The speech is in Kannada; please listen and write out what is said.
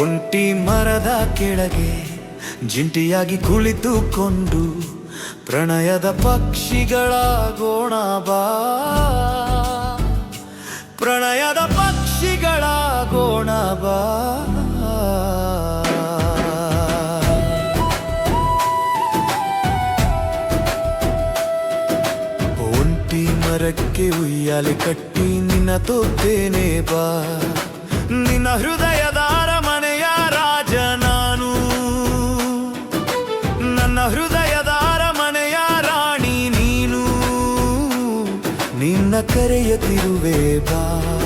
ಒಂಟಿ ಮರದ ಕೆಳಗೆ ಜಿಂಟಿಯಾಗಿ ಕುಳಿತುಕೊಂಡು ಪ್ರಣಯದ ಪಕ್ಷಿಗಳಾಗೋಣ ಬಾ. ಪ್ರಣಯದ ಪಕ್ಷಿಗಳಾಗೋಣ ಬಾ. ಒಂಟಿ ಮರಕ್ಕೆ ಉಯ್ಯಾಲೆ ಕಟ್ಟಿ ನಿನ್ನ ತೋತೇನೆ ಬಾ. ನಿನ್ನ ಹೃದಯದ ಹೃದಯದ ಅರಮನೆಯ ರಾಣಿ ನೀನು. ನಿನ್ನ ಕರೆಯತಿರುವೆ ಬಾ.